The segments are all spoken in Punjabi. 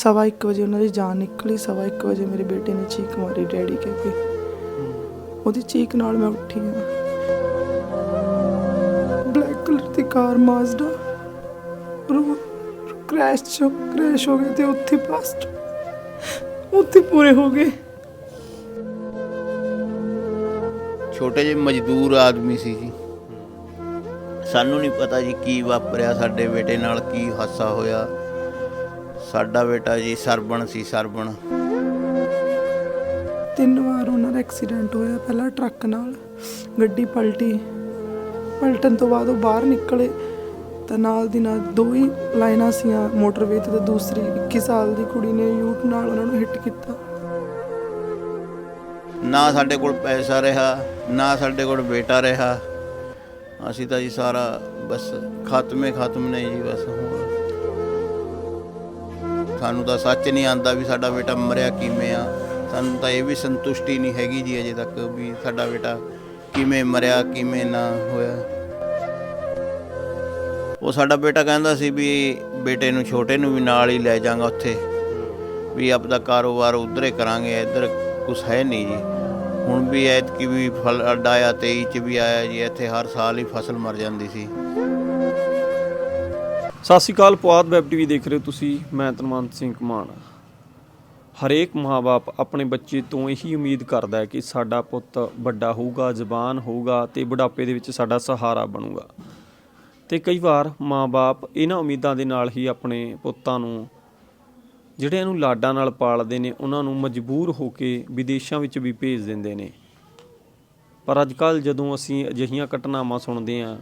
ਸਵਾ ਇੱਕ ਵਜੇ ਉਹਨਾਂ ਦੀ ਜਾਨ ਨਿਕਲੀ ਸਵਾ ਇੱਕ ਵਜੇ ਮੇਰੇ ਬੇਟੇ ਨੇ ਚੀਕ ਮਾਰੀ ਡੈਡੀ ਕਹਿ ਕੇ। ਉਹਦੀ ਚੀਕ ਨਾਲ ਮੈਂ ਉੱਠੀ ਹਾਂ। ਬਲੈਕ ਕਲਰ ਦੀ ਕਾਰ ਮਾਜ਼ਦਾ ਕ੍ਰੈਸ਼ ਚ ਕ੍ਰੈਸ਼ ਹੋ ਗਈ ਤੇ ਉੱਥੇ ਬਲਾਸਟ ਉੱਥੇ ਪੂਰੇ ਹੋ ਗਏ। ਛੋਟੇ ਜਿਹੇ ਮਜ਼ਦੂਰ ਆਦਮੀ ਸੀ ਜੀ। ਸਾਨੂੰ ਨਹੀਂ ਪਤਾ ਜੀ ਕੀ ਵਾਪਰਿਆ ਸਾਡੇ ਬੇਟੇ ਨਾਲ ਕੀ ਹਾਦਸਾ ਹੋਇਆ। ਸਾਡਾ ਬੇਟਾ ਜੀ ਸਰਬਣ ਸੀ ਸਰਬਣ। ਤਿੰਨ ਵਾਰ ਉਹਨਾਂ ਦਾ ਐਕਸੀਡੈਂਟ ਹੋਇਆ ਪਹਿਲਾਂ ਟਰੱਕ ਨਾਲ ਗੱਡੀ ਪਲਟੀ। ਪਲਟਣ ਤੋਂ ਬਾਅਦ ਉਹ ਬਾਹਰ ਨਿਕਲੇ। ਤਾਂ ਨਾਲ ਦੀ ਨਾਲ ਦੋ ਹੀ ਲਾਈਨਾਂ ਸੀਆਂ ਮੋਟਰਵੇ ਤੇ ਤੇ ਦੂਸਰੀ 21 ਸਾਲ ਦੀ ਕੁੜੀ ਨੇ ਯੂਟ ਨਾਲ ਉਹਨਾਂ ਨੂੰ ਹਿੱਟ ਕੀਤਾ। ਨਾ ਸਾਡੇ ਕੋਲ ਪੈਸਾ ਰਿਹਾ ਨਾ ਸਾਡੇ ਕੋਲ ਬੇਟਾ ਰਿਹਾ। ਅਸੀਂ ਤਾਂ ਜੀ ਸਾਰਾ ਬਸ ਖਾਤਮੇ ਖਾਤਮ ਨੇ ਜੀ ਬਸ ਹੁਣ। ਸਾਨੂੰ ਤਾਂ ਸੱਚ ਨਹੀਂ ਆਂਦਾ ਵੀ ਸਾਡਾ ਬੇਟਾ ਮਰਿਆ ਕਿਵੇਂ ਆ। ਸਾਨੂੰ ਤਾਂ ਇਹ ਵੀ ਸੰਤੁਸ਼ਟੀ ਨਹੀਂ ਹੈਗੀ ਜੀ ਅਜੇ ਤੱਕ ਵੀ ਸਾਡਾ ਬੇਟਾ ਕਿਵੇਂ ਮਰਿਆ, ਕਿਵੇਂ ਨਾ ਹੋਇਆ। ਉਹ ਸਾਡਾ ਬੇਟਾ ਕਹਿੰਦਾ ਸੀ ਵੀ ਬੇਟੇ ਨੂੰ, ਛੋਟੇ ਨੂੰ ਵੀ ਨਾਲ ਹੀ ਲੈ ਜਾਵਾਂਗਾ ਉੱਥੇ। ਵੀ ਆਪਦਾ ਕਾਰੋਬਾਰ ਉਧਰੇ ਕਰਾਂਗੇ, ਇੱਧਰ ਕੁਛ ਹੈ ਨਹੀਂ ਜੀ। ਹੁਣ ਵੀ ਐਤਕੀ ਵੀ ਫਲ ਅੱਡਾ ਆ 23 ਚ ਵੀ ਆਇਆ ਜੀ, ਇੱਥੇ ਹਰ ਸਾਲ ਹੀ ਫਸਲ ਮਰ ਜਾਂਦੀ ਸੀ। ਸਤਿ ਸ਼੍ਰੀ ਅਕਾਲ, ਪੁਆਧ ਵੈਬ ਟੀਵੀ ਦੇਖ ਰਹੇ ਹੋ ਤੁਸੀਂ, ਮੈਂ ਤਨਵੰਤ ਸਿੰਘ ਕਮਾਨ ਹਰੇਕ ਮਾਪੇ ਆਪਣੇ ਬੱਚੇ ਤੋਂ ਇਹੀ ਉਮੀਦ ਕਰਦਾ ਹੈ ਕਿ ਸਾਡਾ ਪੁੱਤ ਵੱਡਾ ਹੋਊਗਾ ਜ਼ਬਾਨ ਹੋਊਗਾ ਤੇ ਬੁਢਾਪੇ ਦੇ ਵਿੱਚ ਸਾਡਾ ਸਹਾਰਾ ਬਣੂਗਾ। ਤੇ ਕਈ ਵਾਰ ਮਾਪੇ ਇਹਨਾਂ ਉਮੀਦਾਂ ਦੇ ਨਾਲ ਹੀ ਆਪਣੇ ਪੁੱਤਾਂ ਨੂੰ ਜਿਹੜੇ ਇਹਨੂੰ ਲਾਡਾਂ ਨਾਲ ਪਾਲਦੇ ਨੇ, ਉਹਨਾਂ ਨੂੰ ਮਜਬੂਰ ਹੋ ਕੇ ਵਿਦੇਸ਼ਾਂ ਵਿੱਚ ਵੀ ਭੇਜ ਦਿੰਦੇ ਨੇ। ਪਰ ਅੱਜ ਕੱਲ ਜਦੋਂ ਅਸੀਂ ਅਜਿਹੀਆਂ ਘਟਨਾਵਾਂ ਸੁਣਦੇ ਹਾਂ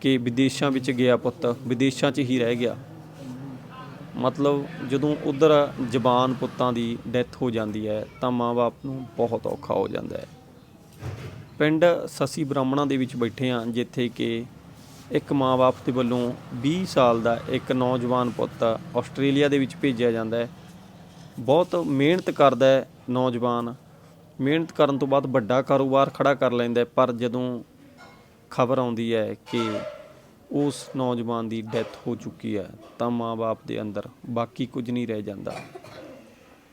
ਕਿ ਵਿਦੇਸ਼ਾਂ ਵਿੱਚ ਗਿਆ ਪੁੱਤ, ਵਿਦੇਸ਼ਾਂ 'ਚ ਹੀ ਰਹਿ ਗਿਆ। ਮਤਲਬ ਜਦੋਂ ਉਧਰ ਜ਼ਬਾਨ ਪੁੱਤਾਂ ਦੀ ਡੈਥ ਹੋ ਜਾਂਦੀ ਹੈ, ਤਾਂ ਮਾਂ-ਬਾਪ ਨੂੰ ਬਹੁਤ ਔਖਾ ਹੋ ਜਾਂਦਾ ਹੈ। ਪਿੰਡ ਸਸੀ ਬ੍ਰਾਹਮਣਾ ਦੇ ਵਿੱਚ ਬੈਠੇ ਹਾਂ, ਜਿੱਥੇ ਕਿ ਇੱਕ ਮਾਂ-ਬਾਪ ਦੇ ਵੱਲੋਂ 20 ਸਾਲ ਦਾ ਇੱਕ ਨੌਜਵਾਨ ਪੁੱਤ ਆਸਟ੍ਰੇਲੀਆ ਦੇ ਵਿੱਚ ਭੇਜਿਆ ਜਾਂਦਾ ਹੈ। ਬਹੁਤ ਮਿਹਨਤ ਕਰਦਾ ਹੈ ਨੌਜਵਾਨ। ਮਿਹਨਤ ਕਰਨ ਤੋਂ ਬਾਅਦ ਵੱਡਾ ਕਾਰੋਬਾਰ ਖੜਾ ਕਰ ਲੈਂਦਾ ਪਰ ਜਦੋਂ ਖਬਰ ਆਉਂਦੀ ਹੈ ਕਿ ਉਸ ਨੌਜਵਾਨ ਦੀ ਡੈਥ ਹੋ ਚੁੱਕੀ ਹੈ ਤਾਂ ਮਾਂ-ਬਾਪ ਦੇ ਅੰਦਰ ਬਾਕੀ ਕੁਝ ਨਹੀਂ ਰਹਿ ਜਾਂਦਾ।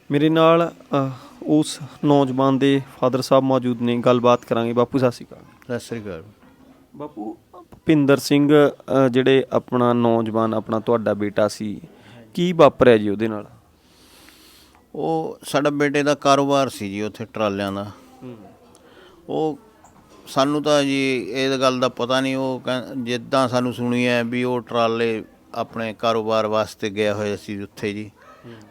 ਮੇਰੇ ਨਾਲ ਉਸ ਨੌਜਵਾਨ ਦੇ ਫਾਦਰ ਸਾਹਿਬ ਮੌਜੂਦ ਨੇ। ਗੱਲਬਾਤ ਕਰਾਂਗੇ। ਬਾਪੂ ਸਤਿ ਸ਼੍ਰੀ ਅਕਾਲ। ਸਤਿ ਸ੍ਰੀ ਅਕਾਲ। ਬਾਪੂ ਭੁਪਿੰਦਰ ਸਿੰਘ ਜਿਹੜੇ ਆਪਣਾ ਨੌਜਵਾਨ ਆਪਣਾ ਤੁਹਾਡਾ ਬੇਟਾ ਸੀ ਕੀ ਵਾਪਰਿਆ ਜੀ ਉਹਦੇ ਨਾਲ? ਉਹ ਸਾਡਾ ਬੇਟੇ ਦਾ ਕਾਰੋਬਾਰ ਸੀ ਜੀ ਉੱਥੇ ਟਰਾਲਿਆਂ ਦਾ। ਉਹ ਸਾਨੂੰ ਤਾਂ ਜੀ ਇਹ ਗੱਲ ਦਾ ਪਤਾ ਨਹੀਂ ਉਹ ਜਿੱਦਾਂ ਸਾਨੂੰ ਸੁਣੀ ਹੈ ਵੀ ਉਹ ਟਰਾਲੇ ਆਪਣੇ ਕਾਰੋਬਾਰ ਵਾਸਤੇ ਗਿਆ ਹੋਇਆ ਸੀ ਉੱਥੇ ਜੀ।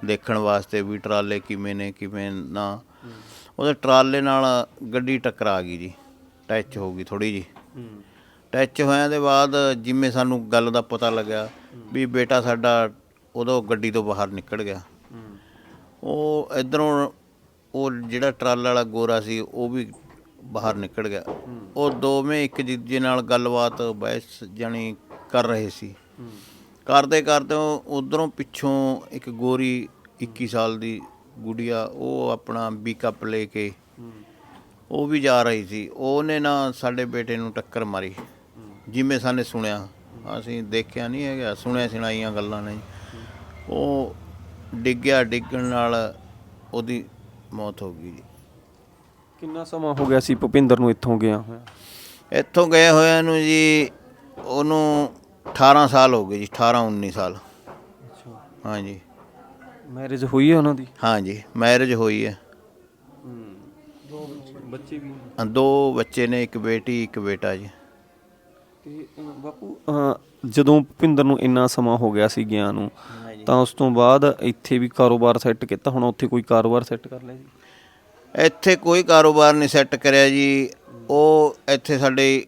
ਦੇਖਣ ਵਾਸਤੇ ਵੀ ਟਰਾਲੇ ਕਿਵੇਂ ਨੇ ਕਿਵੇਂ ਨਾ। ਉਹਦੇ ਟਰਾਲੇ ਨਾਲ ਗੱਡੀ ਟਕਰਾ ਗਈ ਜੀ ਟੱਚ ਹੋ ਗਈ ਥੋੜੀ ਜੀ ਟੱਚ ਹੋਇਆ ਦੇ ਬਾਅਦ ਜਿਵੇਂ ਸਾਨੂੰ ਗੱਲ ਦਾ ਪਤਾ ਲੱਗਾ ਵੀ ਬੇਟਾ ਸਾਡਾ ਉਦੋਂ ਗੱਡੀ ਤੋਂ ਬਾਹਰ ਨਿਕਲ ਗਿਆ। ਉਹ ਇਧਰੋਂ ਉਹ ਜਿਹੜਾ ਟਰਾਲ ਵਾਲਾ ਗੋਰਾ ਸੀ ਉਹ ਵੀ ਬਾਹਰ ਨਿਕਲ ਗਿਆ। ਉਹ ਦੋਵੇਂ ਇੱਕ ਦੂਜੇ ਨਾਲ ਗੱਲਬਾਤ, ਬਹਿਸ ਜਾਣੀ ਕਰ ਰਹੇ ਸੀ। ਕਰਦੇ ਕਰਦੇ ਉਧਰੋਂ ਪਿੱਛੋਂ ਇੱਕ ਗੋਰੀ 21 ਸਾਲ ਦੀ ਗੁੜੀਆ, ਉਹ ਆਪਣਾ ਬੀਕਅਪ ਲੈ ਕੇ ਉਹ ਵੀ ਜਾ ਰਹੀ ਸੀ। ਉਹਨੇ ਨਾ ਸਾਡੇ ਬੇਟੇ ਨੂੰ ਟੱਕਰ ਮਾਰੀ। ਜਿਵੇਂ ਸਾਨੇ ਸੁਣਿਆ, ਅਸੀਂ ਦੇਖਿਆ ਨਹੀਂ ਹੈਗਾ, ਸੁਣਿਆ ਸੁਣਾਈਆਂ ਗੱਲਾਂ ਨੇ। ਉਹ ਡਿੱਗਿਆ, ਡਿੱਗਣ ਨਾਲ ਉਹਦੀ ਮੌਤ ਹੋ ਗਈ ਜੀ। ਕਿੰਨਾ ਸਮਾਂ ਹੋ ਗਿਆ ਸੀ ਭੁਪਿੰਦਰ ਨੂੰ ਇੱਥੋਂ ਗਿਆ ਹੋਇਆ? ਇੱਥੋਂ ਗਏ ਹੋਇਆਂ ਨੂੰ ਜੀ ਉਹਨੂੰ 18 ਸਾਲ ਹੋ ਗਏ ਜੀ 18 19 ਸਾਲ। ਅੱਛਾ। ਹਾਂਜੀ। ਮੈਰਿਜ ਹੋਈ ਹੈ ਉਹਨਾਂ ਦੀ? ਹਾਂਜੀ ਮੈਰਿਜ ਹੋਈ ਹੈ। ਦੋ ਬੱਚੇ ਵੀ ਹਾਂ, ਦੋ ਬੱਚੇ ਨੇ ਇੱਕ ਬੇਟੀ ਇੱਕ ਬੇਟਾ ਜੀ। ਤੇ ਬਾਪੂ ਜਦੋਂ ਭੁਪਿੰਦਰ ਨੂੰ ਇੰਨਾ ਸਮਾਂ ਹੋ ਗਿਆ ਸੀ ਗਿਆ ਨੂੰ ਤਾਂ ਉਸ ਤੋਂ ਬਾਅਦ ਇੱਥੇ ਵੀ ਕਾਰੋਬਾਰ ਸੈੱਟ ਕੀਤਾ ਹੁਣ ਉੱਥੇ ਕੋਈ ਕਾਰੋਬਾਰ ਸੈੱਟ ਕਰ ਲਿਆ ਜੀ? ਇੱਥੇ ਕੋਈ ਕਾਰੋਬਾਰ ਨਹੀਂ ਸੈੱਟ ਕਰਿਆ ਜੀ। ਉਹ ਇੱਥੇ ਸਾਡੇ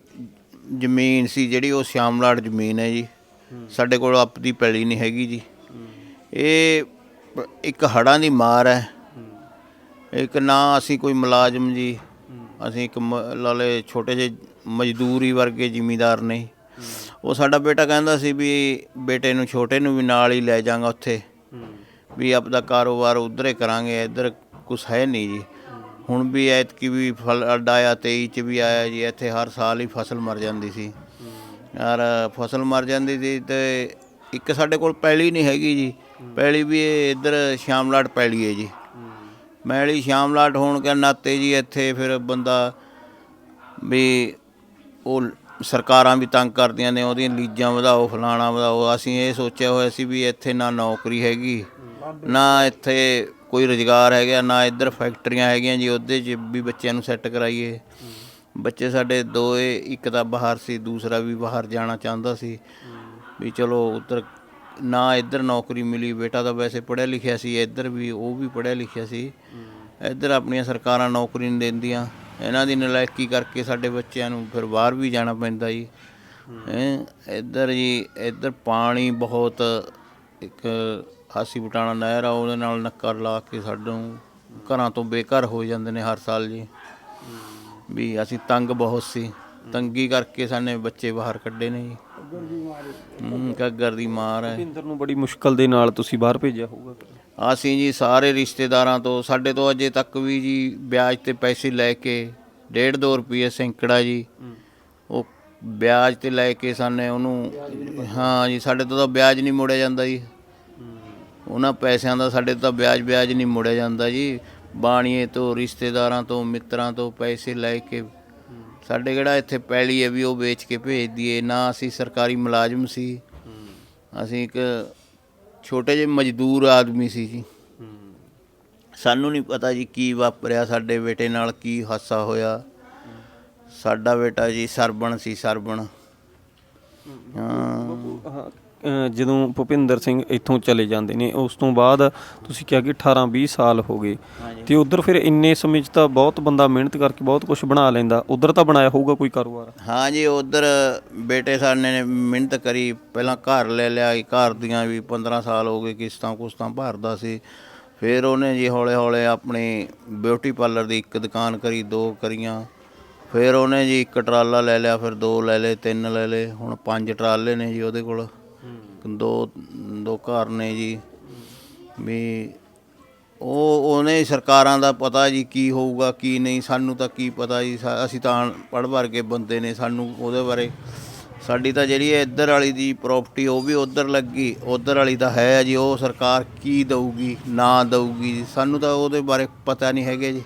ਜ਼ਮੀਨ ਸੀ ਜਿਹੜੀ, ਉਹ ਸ਼ਾਮਲਾੜ ਜ਼ਮੀਨ ਹੈ ਜੀ। ਸਾਡੇ ਕੋਲ ਆਪਦੀ ਪੈਲੀ ਨਹੀਂ ਹੈਗੀ ਜੀ। ਇਹ ਇੱਕ ਹੜਾਂ ਦੀ ਮਾਰ ਹੈ। ਇੱਕ ਨਾ ਅਸੀਂ ਕੋਈ ਮੁਲਾਜ਼ਮ ਜੀ। ਅਸੀਂ ਇੱਕ ਮ- ਲਾਲੇ ਛੋਟੇ ਜਿਹੇ ਮਜ਼ਦੂਰੀ ਵਰਗੇ ਜ਼ਿਮੀਦਾਰ ਨੇ। ਉਹ ਸਾਡਾ ਬੇਟਾ ਕਹਿੰਦਾ ਸੀ ਵੀ ਬੇਟੇ ਨੂੰ, ਛੋਟੇ ਨੂੰ ਵੀ ਨਾਲ ਹੀ ਲੈ ਜਾਵਾਂਗਾ ਉੱਥੇ। ਵੀ ਆਪਦਾ ਕਾਰੋਬਾਰ ਉਧਰੇ ਕਰਾਂਗੇ, ਇੱਧਰ ਕੁਛ ਹੈ ਨਹੀਂ ਜੀ। ਹੁਣ ਵੀ ਐਤਕੀ ਵੀ ਫਲ ਅੱਡ ਆਇਆ 23 ਚ ਵੀ ਆਇਆ ਜੀ, ਇੱਥੇ ਹਰ ਸਾਲ ਹੀ ਫਸਲ ਮਰ ਜਾਂਦੀ ਸੀ। ਯਾਰ ਫਸਲ ਮਰ ਜਾਂਦੀ ਸੀ ਤੇ ਇੱਕ ਸਾਡੇ ਕੋਲ ਪੈਲੀ ਨਹੀਂ ਹੈਗੀ ਜੀ। ਪੈਲੀ ਵੀ ਇੱਧਰ ਸ਼ਾਮਲਾਟ ਪੈਲੀ ਹੈ ਜੀ। ਮੈਲੀ ਸ਼ਾਮਲਾਟ ਹੋਣ ਕੇ ਨਾਤੇ ਜੀ ਇੱਥੇ ਫਿਰ ਬੰਦਾ ਵੀ ਉਹ ਸਰਕਾਰਾਂ ਵੀ ਤੰਗ ਕਰਦੀਆਂ ਨੇ, ਉਹਦੀਆਂ ਲੀਜਾਂ ਵਧਾਓ, ਫਲਾਣਾ ਵਧਾਓ। ਅਸੀਂ ਇਹ ਸੋਚਿਆ ਹੋਇਆ ਸੀ ਵੀ ਇੱਥੇ ਨਾ ਨੌਕਰੀ ਹੈਗੀ, ਨਾ ਇੱਥੇ ਕੋਈ ਰੁਜ਼ਗਾਰ ਹੈਗਾ, ਨਾ ਇੱਧਰ ਫੈਕਟਰੀਆਂ ਹੈਗੀਆਂ ਜੀ, ਉਹਦੇ 'ਚ ਵੀ ਬੱਚਿਆਂ ਨੂੰ ਸੈੱਟ ਕਰਾਈਏ। ਬੱਚੇ ਸਾਡੇ ਦੋਏ, ਇੱਕ ਤਾਂ ਬਾਹਰ ਸੀ, ਦੂਸਰਾ ਵੀ ਬਾਹਰ ਜਾਣਾ ਚਾਹੁੰਦਾ ਸੀ। ਵੀ ਚਲੋ ਉੱਧਰ ਨਾ ਇੱਧਰ ਨੌਕਰੀ ਮਿਲੀ, ਬੇਟਾ ਤਾਂ ਵੈਸੇ ਪੜ੍ਹਿਆ ਲਿਖਿਆ ਸੀ, ਇੱਧਰ ਵੀ ਉਹ ਵੀ ਪੜ੍ਹਿਆ ਲਿਖਿਆ ਸੀ। ਇੱਧਰ ਆਪਣੀਆਂ ਸਰਕਾਰਾਂ ਨੌਕਰੀ ਨਹੀਂ ਦਿੰਦੀਆਂ, ਇਹਨਾਂ ਦੀ ਨਲਾਇਕੀ ਕਰਕੇ ਸਾਡੇ ਬੱਚਿਆਂ ਨੂੰ ਫਿਰ ਬਾਹਰ ਵੀ ਜਾਣਾ ਪੈਂਦਾ ਜੀ। ਇੱਧਰ ਜੀ, ਇੱਧਰ ਪਾਣੀ ਬਹੁਤ ਇੱਕ ਹਾਸੀ ਬਟਾਣਾ ਨਹਿਰ ਆ ਉਹਦੇ ਨਾਲ ਨੱਕਰ ਲਾ ਕੇ ਸਾਨੂੰ ਘਰਾਂ ਤੋਂ ਬੇਘਰ ਹੋ ਜਾਂਦੇ ਨੇ ਹਰ ਸਾਲ ਜੀ। ਵੀ ਅਸੀਂ ਤੰਗ ਬਹੁਤ ਸੀ। ਤੰਗੀ ਕਰਕੇ ਸਾਨੇ ਬੱਚੇ ਬਾਹਰ ਕੱਢੇ ਨੇ ਜੀ। ਹੂੰ ਘੱਗਰ ਦੀ ਮਾਰ ਹੈ। ਭੁਪਿੰਦਰ ਨੂੰ ਬੜੀ ਮੁਸ਼ਕਲ ਦੇ ਨਾਲ ਤੁਸੀਂ ਬਾਹਰ ਭੇਜਿਆ ਹੋਊਗਾ। ਅਸੀਂ ਜੀ ਸਾਰੇ ਰਿਸ਼ਤੇਦਾਰਾਂ ਤੋਂ ਸਾਡੇ ਤੋਂ ਅਜੇ ਤੱਕ ਵੀ ਜੀ ਵਿਆਜ ਤੇ ਪੈਸੇ ਲੈ ਕੇ 1.5 2 ਰੁਪਏ ਸੈਂਕੜਾ ਜੀ ਉਹ ਵਿਆਜ ਤੇ ਲੈ ਕੇ ਸਾਨੇ ਉਹਨੂੰ ਹਾਂ ਜੀ ਸਾਡੇ ਤੋਂ ਤਾਂ ਵਿਆਜ ਨਹੀਂ ਮੋੜਿਆ ਜਾਂਦਾ ਜੀ। ਉਹਨਾਂ ਪੈਸਿਆਂ ਦਾ ਸਾਡੇ ਤਾਂ ਵਿਆਜ ਵਿਆਜ ਨਹੀਂ ਮੁੜਿਆ ਜਾਂਦਾ ਜੀ ਬਾਣੀਏ ਤੋਂ ਰਿਸ਼ਤੇਦਾਰਾਂ ਤੋਂ ਮਿੱਤਰਾਂ ਤੋਂ ਪੈਸੇ ਲੈ ਕੇ ਸਾਡੇ ਕਿਹੜਾ ਇੱਥੇ ਪੈਲੀ ਹੈ ਵੀ ਉਹ ਵੇਚ ਕੇ ਭੇਜ ਦਈਏ ਨਾ ਅਸੀਂ ਸਰਕਾਰੀ ਮੁਲਾਜ਼ਮ ਸੀ ਅਸੀਂ ਇੱਕ ਛੋਟੇ ਜਿਹੇ ਮਜ਼ਦੂਰ ਆਦਮੀ ਸੀ ਜੀ ਸਾਨੂੰ ਨਹੀਂ ਪਤਾ ਜੀ ਕੀ ਵਾਪਰਿਆ ਸਾਡੇ ਬੇਟੇ ਨਾਲ ਕੀ ਹਾਸਾ ਹੋਇਆ ਸਾਡਾ ਬੇਟਾ ਜੀ ਸਰਬਣ ਸੀ ਸਰਬਣ ਹਾਂ ਜਦੋਂ ਭੁਪਿੰਦਰ ਸਿੰਘ ਇੱਥੋਂ ਚਲੇ ਜਾਂਦੇ ਨੇ ਉਸ ਤੋਂ ਬਾਅਦ ਤੁਸੀਂ ਕਿਹਾ ਕਿ 18 20 ਸਾਲ ਹੋ ਗਏ। ਤੇ ਉਧਰ ਫਿਰ ਇੰਨੇ ਸਮੇਂ 'ਚ ਤਾਂ ਬਹੁਤ ਬੰਦਾ ਮਿਹਨਤ ਕਰਕੇ ਬਹੁਤ ਕੁਝ ਬਣਾ ਲੈਂਦਾ। ਉਧਰ ਤਾਂ ਬਣਾਇਆ ਹੋਊਗਾ ਕੋਈ ਕਾਰੋਬਾਰ? ਹਾਂ ਜੀ ਉਧਰ ਬੇਟੇ ਸਾਡੇ ਨੇ ਮਿਹਨਤ ਕਰੀ। ਪਹਿਲਾਂ ਘਰ ਲੈ ਲਿਆ ਘਰ ਦੀਆਂ ਵੀ 15 ਸਾਲ ਹੋ ਗਏ ਕਿਸ਼ਤਾਂ ਕੁਸ਼ਤਾਂ ਭਰਦਾ ਸੀ। ਫਿਰ ਉਹਨੇ ਜੀ ਹੌਲੇ ਹੌਲੇ ਆਪਣੀ ਬਿਊਟੀ ਪਾਰਲਰ ਦੀ ਇੱਕ ਦੁਕਾਨ ਕਰੀ ਦੋ ਕਰੀਆਂ। ਫਿਰ ਉਹਨੇ ਜੀ ਇੱਕ ਟਰਾਲਾ ਲੈ ਲਿਆ ਫਿਰ ਦੋ ਲੈ ਲਏ ਤਿੰਨ ਲੈ ਲਏ। ਹੁਣ ਪੰਜ ਟਰਾਲੇ ਨੇ ਜੀ ਉਹਦੇ ਕੋਲ। ਦੋ ਦੋ ਘਰ ਨੇ ਜੀ। ਵੀ ਉਹ, ਉਹਨੇ ਸਰਕਾਰਾਂ ਦਾ ਪਤਾ ਜੀ ਕੀ ਹੋਊਗਾ, ਕੀ ਨਹੀਂ। ਸਾਨੂੰ ਤਾਂ ਕੀ ਪਤਾ ਜੀ। ਸਾ- ਅਸੀਂ ਤਾਂ ਪੜ੍ਹ ਭਰ ਕੇ ਬੰਦੇ ਨੇ ਸਾਨੂੰ ਉਹਦੇ ਬਾਰੇ। ਸਾਡੀ ਤਾਂ ਜਿਹੜੀ ਹੈ ਇੱਧਰ ਵਾਲੀ ਦੀ ਪ੍ਰਾਪਰਟੀ ਉਹ ਵੀ ਉੱਧਰ ਲੱਗੀ। ਉੱਧਰ ਵਾਲੀ ਤਾਂ ਹੈ ਜੀ। ਉਹ ਸਰਕਾਰ ਕੀ ਦਊਗੀ, ਨਾ ਦਊਗੀ ਜੀ। ਸਾਨੂੰ ਤਾਂ ਉਹਦੇ ਬਾਰੇ ਪਤਾ ਨਹੀਂ ਹੈਗੇ ਜੀ।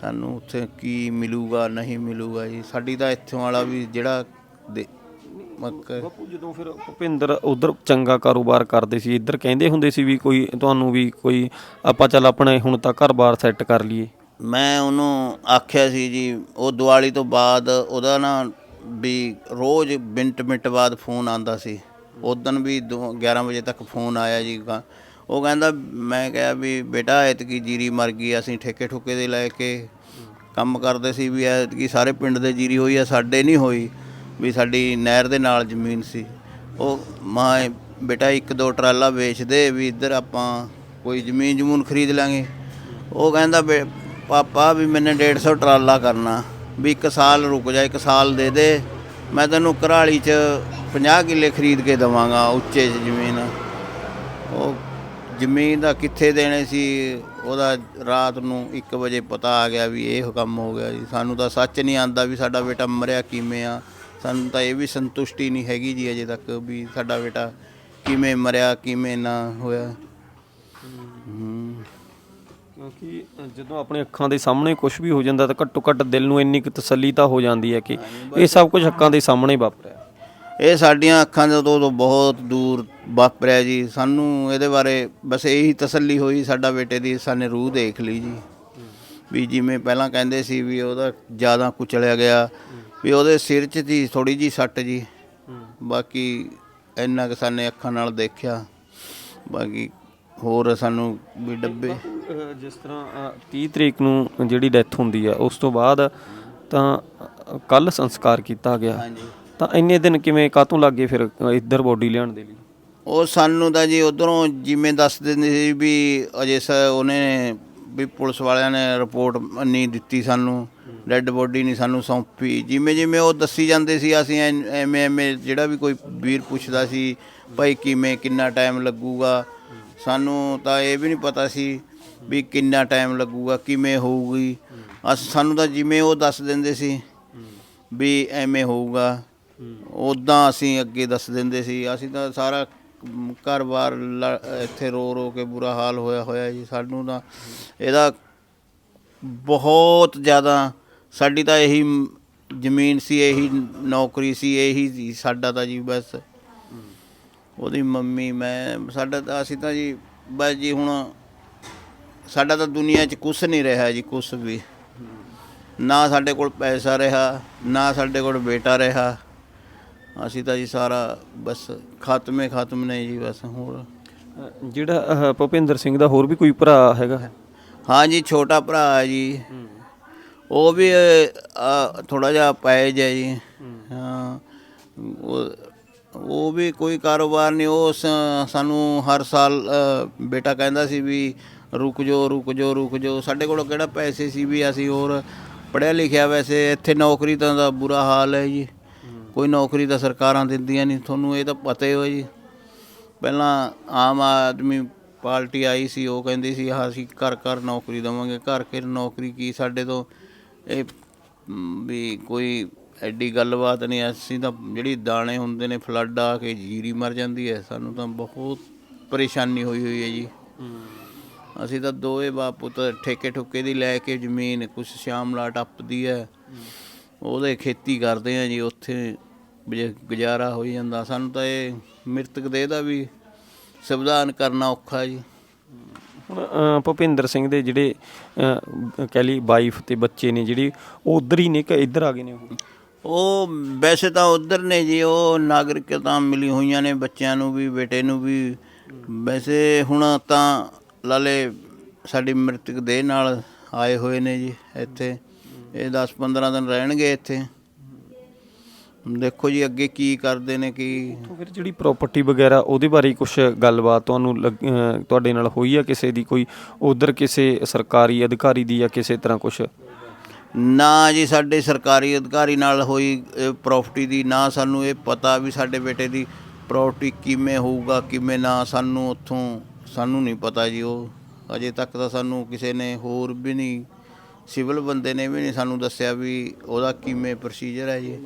ਸਾਨੂੰ ਉੱਥੇ ਕੀ ਮਿਲੂਗਾ, ਨਹੀਂ ਮਿਲੂਗਾ ਜੀ। ਸਾਡੀ ਤਾਂ ਇੱਥੋਂ ਵਾਲਾ ਵੀ ਜਿਹੜਾ ਦੇ- ਮੱਕ ਬਾਪੂ ਜਦੋਂ ਫਿਰ ਭੁਪਿੰਦਰ ਉਧਰ ਚੰਗਾ ਕਾਰੋਬਾਰ ਕਰਦੇ ਸੀ ਇੱਧਰ ਕਹਿੰਦੇ ਹੁੰਦੇ ਸੀ ਵੀ ਕੋਈ ਤੁਹਾਨੂੰ ਵੀ ਕੋਈ ਆਪਾਂ ਚੱਲ ਆਪਣੇ ਹੁਣ ਤਾਂ ਘਰ-ਬਾਰ ਸੈੱਟ ਕਰ ਲਈਏ। ਮੈਂ ਉਹਨੂੰ ਆਖਿਆ ਸੀ ਜੀ ਉਹ ਦੀਵਾਲੀ ਤੋਂ ਬਾਅਦ ਉਹਦਾ ਨਾ ਵੀ ਰੋਜ਼ ਮਿੰਟ ਮਿੰਟ ਬਾਅਦ ਫੋਨ ਆਂਦਾ ਸੀ। ਉਦੋਂ ਵੀ ਦੋ- 11 ਵਜੇ ਤੱਕ ਫੋਨ ਆਇਆ ਜੀ। ਉਹ ਕਹਿੰਦਾ ਮੈਂ ਕਿਹਾ ਵੀ ਬੇਟਾ ਐਤਕੀ ਜੀਰੀ ਮਰ ਗਈ ਅਸੀਂ ਠੇਕੇ ਠੁਕੇ ਦੇ ਲੈ ਕੇ ਕੰਮ ਕਰਦੇ ਸੀ ਵੀ ਐਤਕੀ ਸਾਰੇ ਪਿੰਡ ਦੇ ਜੀਰੀ ਹੋਈ ਆ ਸਾਡੇ ਨਹੀਂ ਹੋਈ। ਵੀ ਸਾਡੀ ਨਹਿਰ ਦੇ ਨਾਲ ਜ਼ਮੀਨ ਸੀ। ਉਹ ਮਾਂ, ਬੇਟਾ ਇੱਕ ਦੋ ਟਰਾਲਾ ਵੇਚ ਦੇ ਵੀ ਇੱਧਰ ਆਪਾਂ ਕੋਈ ਜ਼ਮੀਨ ਜਮੂਨ ਖਰੀਦ ਲਾਂਗੇ। ਉਹ ਕਹਿੰਦਾ ਬੇ- ਪਾਪਾ ਵੀ ਮੈਨੇ 150 ਟਰਾਲਾ ਕਰਨਾ। ਵੀ ਇੱਕ ਸਾਲ ਰੁਕ ਜਾ, ਇੱਕ ਸਾਲ ਦੇ ਦੇ। ਮੈਂ ਤੈਨੂੰ ਘਰਾਲੀ ਚ 50 ਕਿੱਲੇ ਖਰੀਦ ਕੇ ਦਵਾਂਗਾ ਉੱਚੇ 'ਚ ਜ਼ਮੀਨ। ਉਹ ਜ਼ਮੀਨ ਦਾ ਕਿੱਥੇ ਦੇਣੇ ਸੀ, ਉਹਦਾ ਰਾਤ ਨੂੰ 1 ਵਜੇ ਪਤਾ ਆ ਗਿਆ ਵੀ ਇਹ ਕੰਮ ਹੋ ਗਿਆ ਜੀ। ਸਾਨੂੰ ਤਾਂ ਸੱਚ ਨਹੀਂ ਆਂਦਾ ਵੀ ਸਾਡਾ ਬੇਟਾ ਮਰਿਆ ਕਿਵੇਂ ਆ। ਸਾਨੂੰ ਤਾਂ ਇਹ ਵੀ ਸੰਤੁਸ਼ਟੀ ਨਹੀਂ ਹੈਗੀ ਜੀ ਅਜੇ ਤੱਕ ਵੀ ਸਾਡਾ ਬੇਟਾ ਕਿਵੇਂ ਮਰਿਆ ਕਿਵੇਂ ਨਾ ਹੋਇਆ। ਹੂੰ। ਕਿਉਂਕਿ ਅ, ਜਦੋਂ ਆਪਣੇ ਅੱਖਾਂ ਦੇ ਸਾਹਮਣੇ ਕੁਝ ਵੀ ਹੋ ਜਾਂਦਾ ਤਾਂ ਘੱਟੋ ਘੱਟ ਦਿਲ ਨੂੰ ਇੰਨੀ ਕੁ ਤਸੱਲੀ ਤਾਂ ਹੋ ਜਾਂਦੀ ਹੈ ਕਿ ਇਹ ਸਭ ਕੁਝ ਅੱਖਾਂ ਦੇ ਸਾਹਮਣੇ ਵਾਪਰਿਆ। ਇਹ ਸਾਡੀਆਂ ਅੱਖਾਂ ਦੇ ਤੋਂ ਤੋਂ ਬਹੁਤ ਦੂਰ ਵਾਪਰਿਆ ਜੀ। ਸਾਨੂੰ ਇਹਦੇ ਬਾਰੇ ਬਸ ਇਹੀ ਤਸੱਲੀ ਹੋਈ ਸਾਡਾ ਬੇਟੇ ਦੀ ਸਾਨੇ ਰੂਹ ਦੇਖ ਲਈ ਜੀ। ਵੀ ਜਿਵੇਂ ਪਹਿਲਾਂ ਕਹਿੰਦੇ ਸੀ ਵੀ ਉਹਦਾ ਜ਼ਿਆਦਾ ਕੁਚਲਿਆ ਗਿਆ ਵੀ ਉਹਦੇ ਸਿਰ 'ਚ ਦੀ ਥੋੜੀ ਜੀ ਸੱਟ ਜੀ। ਬਾਕੀ ਇੰਨਾ ਕਿ ਸਾਨੇ ਅੱਖਾਂ ਨਾਲ ਦੇਖਿਆ। ਬਾਕੀ ਹੋਰ ਸਾਨੂੰ ਵੀ ਡੱਬੇ। ਜਿਸ ਤਰ੍ਹਾਂ ਅ, 30 ਤਰੀਕ ਨੂੰ ਜਿਹੜੀ ਡੈਥ ਹੁੰਦੀ ਹੈ ਉਸ ਤੋਂ ਬਾਅਦ ਤਾਂ ਕੱਲ ਸੰਸਕਾਰ ਕੀਤਾ ਗਿਆ। ਹਾਂਜੀ। ਤਾਂ ਇੰਨੇ ਦਿਨ ਕਿਵੇਂ ਕਾਤੋਂ ਲੱਗੇ ਫਿਰ ਇੱਧਰ ਬੋਡੀ ਲਿਆਉਣ ਦੇ ਲਈ? ਉਹ ਸਾਨੂੰ ਤਾਂ ਜੀ ਉਧਰੋਂ ਜਿਵੇਂ ਦੱਸ ਦਿੰਦੇ ਸੀ ਵੀ ਅਜੇ ਸ ਉਹਨੇ ਵੀ ਪੁਲਿਸ ਵਾਲਿਆਂ ਨੇ ਰਿਪੋਰਟ ਨਹੀਂ ਦਿੱਤੀ ਸਾਨੂੰ। ਡੈੱਡ ਬੋਡੀ ਨਹੀਂ ਸਾਨੂੰ ਸੌਂਪੀ। ਜਿਵੇਂ ਜਿਵੇਂ ਉਹ ਦੱਸੀ ਜਾਂਦੇ ਸੀ, ਅਸੀਂ ਐਨ- ਐਵੇਂ ਐਵੇਂ ਜਿਹੜਾ ਵੀ ਕੋਈ ਵੀਰ ਪੁੱਛਦਾ ਸੀ, ਭਾਈ ਕਿਵੇਂ, ਕਿੰਨਾ ਟਾਈਮ ਲੱਗੂਗਾ? ਸਾਨੂੰ ਤਾਂ ਇਹ ਵੀ ਨਹੀਂ ਪਤਾ ਸੀ ਵੀ ਕਿੰਨਾ ਟਾਈਮ ਲੱਗੂਗਾ, ਕਿਵੇਂ ਹੋਊਗੀ। ਅਸ, ਸਾਨੂੰ ਤਾਂ ਜਿਵੇਂ ਉਹ ਦੱਸ ਦਿੰਦੇ ਸੀ ਵੀ ਐਵੇਂ ਹੋਊਗਾ ਉਦਾਂ ਅਸੀਂ ਅੱਗੇ ਦੱਸ ਦਿੰਦੇ ਸੀ। ਅਸੀਂ ਤਾਂ ਸਾਰਾ ਘਰ-ਬਾਰ ਲ- ਇੱਥੇ ਰੋ ਰੋ ਕੇ ਬੁਰਾ ਹਾਲ ਹੋਇਆ ਹੋਇਆ ਜੀ। ਸਾਨੂੰ ਤਾਂ ਇਹਦਾ ਬਹੁਤ ਜ਼ਿਆਦਾ ਸਾਡੀ ਤਾਂ ਇਹੀ ਜ਼ਮੀਨ ਸੀ ਇਹੀ ਨੌਕਰੀ ਸੀ ਇਹੀ ਸੀ ਸਾਡਾ ਤਾਂ ਜੀ ਬਸ। ਉਹਦੀ ਮੰਮੀ ਮੈਂ ਸਾਡਾ ਤਾਂ ਅਸੀਂ ਤਾਂ ਜੀ ਬਸ ਜੀ ਹੁਣ ਸਾਡਾ ਤਾਂ ਦੁਨੀਆ 'ਚ ਕੁਝ ਨਹੀਂ ਰਿਹਾ ਜੀ ਕੁਝ ਵੀ। ਨਾ ਸਾਡੇ ਕੋਲ ਪੈਸਾ ਰਿਹਾ ਨਾ ਸਾਡੇ ਕੋਲ ਬੇਟਾ ਰਿਹਾ। ਅਸੀਂ ਤਾਂ ਜੀ ਸਾਰਾ ਬਸ ਖਾਤਮੇ ਖਾਤਮ ਨੇ ਜੀ ਬਸ ਹੋਰ। ਜਿਹੜਾ ਭੁਪਿੰਦਰ ਸਿੰਘ ਦਾ ਹੋਰ ਵੀ ਕੋਈ ਭਰਾ ਹੈਗਾ? ਹਾਂ ਜੀ ਛੋਟਾ ਭਰਾ ਹੈ ਜੀ। ਉਹ ਵੀ ਥੋੜਾ ਜਿਹਾ ਪੈਜ ਹੈ ਜੀ। ਹਾਂ। ਉਹ ਉਹ ਵੀ ਕੋਈ ਕਾਰੋਬਾਰ ਨਹੀਂ ਉਹ ਸਾਨੂੰ ਹਰ ਸਾਲ ਬੇਟਾ ਕਹਿੰਦਾ ਸੀ ਵੀ ਰੁਕ ਜਾਓ ਰੁਕ ਜਾਓ ਰੁਕ ਜਾਓ ਸਾਡੇ ਕੋਲ ਕਿਹੜਾ ਪੈਸੇ ਸੀ ਵੀ ਅਸੀਂ ਹੋਰ ਪੜਿਆ ਲਿਖਿਆ ਵੈਸੇ ਇੱਥੇ ਨੌਕਰੀ ਤਾਂ ਦਾ ਬੁਰਾ ਹਾਲ ਹੈ ਜੀ। ਕੋਈ ਨੌਕਰੀ ਤਾਂ ਸਰਕਾਰਾਂ ਦਿੰਦੀਆਂ ਨਹੀਂ ਤੁਹਾਨੂੰ ਇਹ ਤਾਂ ਪਤਾ ਹੀ ਹੋ ਜੀ। ਪਹਿਲਾਂ ਆਮ ਆਦਮੀ ਪਾਰਟੀ ਆਈ ਸੀ ਉਹ ਕਹਿੰਦੀ ਸੀ ਅਸੀਂ ਘਰ ਘਰ ਨੌਕਰੀ ਦੇਵਾਂਗੇ ਘਰ ਘਰ ਨੌਕਰੀ ਕੀ ਸਾਡੇ ਤੋਂ ਇਹ ਵੀ ਕੋਈ ਐਡੀ ਗੱਲਬਾਤ ਨਹੀਂ ਅਸੀਂ ਤਾਂ ਜਿਹੜੀ ਦਾਣੇ ਹੁੰਦੇ ਨੇ ਫਲੱਡ ਆ ਕੇ ਜੀਰੀ ਮਰ ਜਾਂਦੀ ਹੈ ਸਾਨੂੰ ਤਾਂ ਬਹੁਤ ਪਰੇਸ਼ਾਨੀ ਹੋਈ ਹੋਈ ਹੈ ਜੀ। ਅਸੀਂ ਤਾਂ ਦੋਏ ਬਾਪ ਪੁੱਤ ਠੇਕੇ ਠੁੱਕੇ ਦੀ ਲੈ ਕੇ ਜ਼ਮੀਨ ਕੁਛ ਸ਼ਾਮਲਾ ਟੱਪਦੀ ਹੈ। ਉਹਦੇ ਖੇਤੀ ਕਰਦੇ ਆ ਜੀ ਉੱਥੇ ਗੁਜ਼- ਗੁਜ਼ਾਰਾ ਹੋਈ ਜਾਂਦਾ। ਸਾਨੂੰ ਤਾਂ ਇਹ ਮ੍ਰਿਤਕ ਦੇਹ ਦਾ ਵੀ ਸੰਵਿਧਾਨ ਕਰਨਾ ਔਖਾ ਜੀ। ਹੁਣ ਭੁਪਿੰਦਰ ਸਿੰਘ ਦੇ ਜਿਹੜੇ ਕਹਿ ਲਈ ਵਾਈਫ ਤੇ ਬੱਚੇ ਨੇ ਜਿਹੜੇ, ਉਹ ਉਧਰ ਹੀ ਨੇ ਕਿ ਇੱਧਰ ਆ ਗਏ ਨੇ ਉਹ? ਉਹ ਵੈਸੇ ਤਾਂ ਉਧਰ ਨੇ ਜੀ, ਉਹ ਨਾਗਰਿਕਤਾ ਮਿਲੀ ਹੋਈਆਂ ਨੇ ਬੱਚਿਆਂ ਨੂੰ ਵੀ, ਬੇਟੇ ਨੂੰ ਵੀ। ਵੈਸੇ ਹੁਣ ਤਾਂ ਲਾਲੇ ਸਾਡੀ ਮ੍ਰਿਤਕ ਦੇਹ ਨਾਲ ਆਏ ਹੋਏ ਨੇ ਜੀ ਇੱਥੇ। ਇਹ 10 15 ਦਿਨ ਰਹਿਣਗੇ ਇੱਥੇ। ਦੇਖੋ ਜੀ ਅੱਗੇ ਕੀ ਕਰਦੇ ਨੇ ਕੀ ਤਾਂ ਫਿਰ ਜਿਹੜੀ ਪ੍ਰਾਪਰਟੀ ਵਗੈਰਾ ਉਹਦੇ ਬਾਰੇ ਕੁਝ ਗੱਲਬਾਤ ਤੁਹਾਨੂੰ ਲੱਗ- ਅਹ ਤੁਹਾਡੇ ਨਾਲ ਹੋਈ ਆ ਕਿਸੇ ਦੀ ਕੋਈ? ਉਧਰ ਕਿਸੇ ਸਰਕਾਰੀ ਅਧਿਕਾਰੀ ਦੀ ਜਾਂ ਕਿਸੇ ਤਰ੍ਹਾਂ ਕੁਝ ਨਾ ਜੀ ਸਾਡੇ ਸਰਕਾਰੀ ਅਧਿਕਾਰੀ ਨਾਲ ਹੋਈ ਪ੍ਰਾਪਰਟੀ ਦੀ ਨਾ ਸਾਨੂੰ ਇਹ ਪਤਾ ਵੀ ਸਾਡੇ ਬੇਟੇ ਦੀ ਪ੍ਰਾਪਰਟੀ ਕਿਵੇਂ ਹੋਊਗਾ ਕਿਵੇਂ ਨਾ। ਸਾਨੂੰ ਉੱਥੋਂ ਸਾਨੂੰ ਨਹੀਂ ਪਤਾ ਜੀ ਉਹ। ਅਜੇ ਤੱਕ ਤਾਂ ਸਾਨੂੰ ਕਿਸੇ ਨੇ ਹੋਰ ਵੀ ਨਹੀਂ ਸਿਵਲ ਬੰਦੇ ਨੇ ਵੀ ਨਹੀਂ ਸਾਨੂੰ ਦੱਸਿਆ ਵੀ ਉਹਦਾ ਕਿਵੇਂ ਪ੍ਰੋਸੀਜਰ ਹੈ ਜੀ।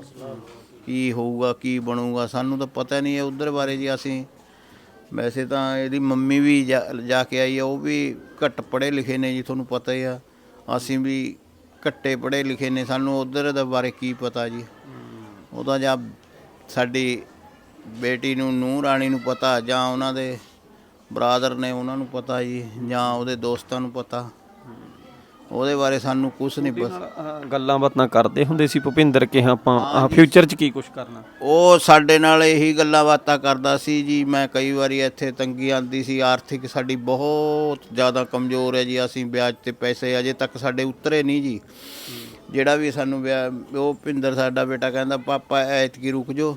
ਕੀ ਹੋਊਗਾ, ਕੀ ਬਣੂਗਾ, ਸਾਨੂੰ ਤਾਂ ਪਤਾ ਨਹੀਂ ਹੈ ਉਧਰ ਬਾਰੇ ਜੀ ਅਸੀਂ। ਵੈਸੇ ਤਾਂ ਇਹਦੀ ਮੰਮੀ ਵੀ ਜਾ ਜਾ ਕੇ ਆਈ ਆ, ਉਹ ਵੀ ਘੱਟ ਪੜ੍ਹੇ ਲਿਖੇ ਨੇ ਜੀ, ਤੁਹਾਨੂੰ ਪਤਾ ਹੀ ਆ। ਅਸੀਂ ਵੀ ਘੱਟੇ ਪੜ੍ਹੇ ਲਿਖੇ ਨੇ, ਸਾਨੂੰ ਉਧਰ ਦੇ ਬਾਰੇ ਕੀ ਪਤਾ ਜੀ। ਉਹਦਾ ਜਾਂ ਸਾਡੀ ਬੇਟੀ ਨੂੰ, ਨੂੰਹ ਰਾਣੀ ਨੂੰ ਪਤਾ, ਜਾਂ ਉਹਨਾਂ ਦੇ ਬਰਾਦਰ ਨੇ ਉਹਨਾਂ ਨੂੰ ਪਤਾ ਜੀ, ਜਾਂ ਉਹਦੇ ਦੋਸਤਾਂ ਨੂੰ ਪਤਾ। ਉਹਦੇ ਬਾਰੇ ਸਾਨੂੰ ਕੁਝ ਨਹੀਂ ਪਤਾ। ਗੱਲਾਂ ਬਾਤਾਂ ਕਰਦੇ ਹੁੰਦੇ ਸੀ ਭੁਪਿੰਦਰ ਕਿ ਹਾਂ ਆਪਾਂ ਫਿਊਚਰ 'ਚ ਕੀ ਕੁਝ ਕਰਨਾ? ਉਹ ਸਾਡੇ ਨਾਲ ਇਹੀ ਗੱਲਾਂ ਬਾਤਾਂ ਕਰਦਾ ਸੀ ਜੀ। ਮੈਂ ਕਈ ਵਾਰੀ ਇੱਥੇ ਤੰਗੀ ਆਂਦੀ ਸੀ। ਆਰਥਿਕ ਸਾਡੀ ਬਹੁਤ ਜ਼ਿਆਦਾ ਕਮਜ਼ੋਰ ਹੈ ਜੀ। ਅਸੀਂ ਵਿਆਜ ਤੇ ਪੈਸੇ ਅਜੇ ਤੱਕ ਸਾਡੇ ਉਤਰੇ ਨਹੀਂ ਜੀ। ਜਿਹੜਾ ਵੀ ਸਾਨੂੰ ਉਹ ਭਿੰਦਰ ਸਾਡਾ ਬੇਟਾ ਕਹਿੰਦਾ ਪਾਪਾ ਐਤਕੀ ਰੁਕ ਜਾਓ।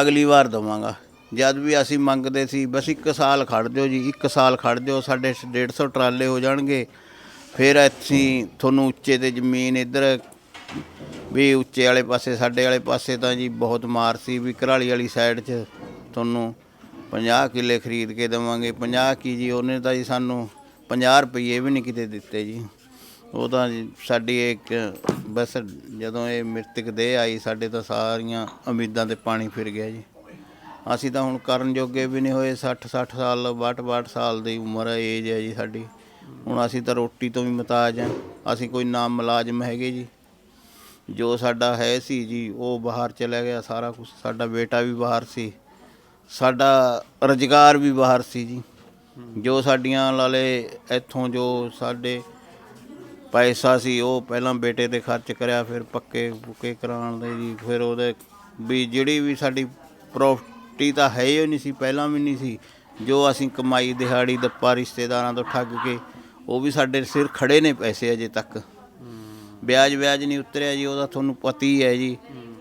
ਅਗਲੀ ਵਾਰ ਦਵਾਂਗਾ। ਜਦ ਵੀ ਅਸੀਂ ਮੰਗਦੇ ਸੀ ਬਸ ਇੱਕ ਸਾਲ ਖੜ ਜਾਓ ਜੀ। ਇੱਕ ਸਾਲ ਖੜ ਜਾਓ। ਸਾਡੇ 150 ਟਰਾਲੇ ਹੋ ਜਾਣਗੇ। ਫਿਰ ਅਸੀਂ ਤੁਹਾਨੂੰ ਉੱਚੇ ਤੇ ਜ਼ਮੀਨ ਇੱਧਰ ਵੀ ਉੱਚੇ ਵਾਲੇ ਪਾਸੇ, ਸਾਡੇ ਵਾਲੇ ਪਾਸੇ ਤਾਂ ਜੀ ਬਹੁਤ ਮਾਰ ਸੀ ਵੀ ਘਰਾਲੀ ਵਾਲੀ ਸਾਈਡ 'ਚ ਤੁਹਾਨੂੰ 50 ਕਿੱਲੇ ਖਰੀਦ ਕੇ ਦੇਵਾਂਗੇ। 50 ਕੀ ਜੀ, ਉਹਨੇ ਤਾਂ ਜੀ ਸਾਨੂੰ 50 ਰੁਪਏ ਵੀ ਨਹੀਂ ਕਿਤੇ ਦਿੱਤੇ ਜੀ। ਉਹ ਤਾਂ ਸਾਡੀ ਇੱਕ ਬਸ ਜਦੋਂ ਇਹ ਮ੍ਰਿਤਕ ਦੇਹ ਆਈ, ਸਾਡੇ ਤਾਂ ਸਾਰੀਆਂ ਉਮੀਦਾਂ ਤੇ ਪਾਣੀ ਫਿਰ ਗਿਆ ਜੀ। ਅਸੀਂ ਤਾਂ ਹੁਣ ਕਰਨ ਜੋਗੇ ਵੀ ਨਹੀਂ ਹੋਏ 60 60 ਸਾਲ 62 62 ਸਾਲ ਦੀ ਉਮਰ ਏਜ ਹੈ ਜੀ ਸਾਡੀ। ਹੁਣ ਅਸੀਂ ਤਾਂ ਰੋਟੀ ਤੋਂ ਵੀ ਮਤਾਜ ਹਾਂ। ਅਸੀਂ ਕੋਈ ਨਾਮ ਮੁਲਾਜ਼ਮ ਹੈਗੇ ਜੀ। ਜੋ ਸਾਡਾ ਹੈ ਸੀ ਜੀ, ਉਹ ਬਾਹਰ ਚਲਾ ਗਿਆ ਸਾਰਾ ਕੁਝ ਸਾਡਾ ਬੇਟਾ ਵੀ ਬਾਹਰ ਸੀ। ਸਾਡਾ ਰੁਜ਼ਗਾਰ ਵੀ ਬਾਹਰ ਸੀ ਜੀ। ਜੋ ਸਾਡੀਆਂ ਲਾਲੇ ਇੱਥੋਂ ਜੋ ਸਾਡੇ ਪੈਸਾ ਸੀ, ਉਹ ਪਹਿਲਾਂ ਬੇਟੇ ਤੇ ਖਰਚ ਕਰਿਆ, ਫਿਰ ਪੱਕੇ ਪੁੱਕੇ ਕਰਾਉਣ ਦੇ ਜੀ। ਫਿਰ ਉਹਦੇ ਵੀ ਜਿਹੜੀ ਵੀ ਸਾਡੀ ਪ੍ਰਾਪਰਟੀ ਤਾਂ ਹੈ ਹੀ ਨਹੀਂ ਸੀ, ਪਹਿਲਾਂ ਵੀ ਨਹੀਂ ਸੀ। ਜੋ ਅਸੀਂ ਕਮਾਈ, ਦਿਹਾੜੀ, ਦੱਪਾ, ਰਿਸ਼ਤੇਦਾਰਾਂ ਤੋਂ ਠੱਗ ਕੇ ਉਹ ਵੀ ਸਾਡੇ ਸਿਰ ਖੜੇ ਨੇ ਪੈਸੇ ਅਜੇ ਤੱਕ। ਵਿਆਜ ਵਿਆਜ ਨਹੀਂ ਉਤਰਿਆ ਜੀ, ਉਹਦਾ ਤੁਹਾਨੂੰ ਪਤਾ ਹੀ ਹੈ ਜੀ,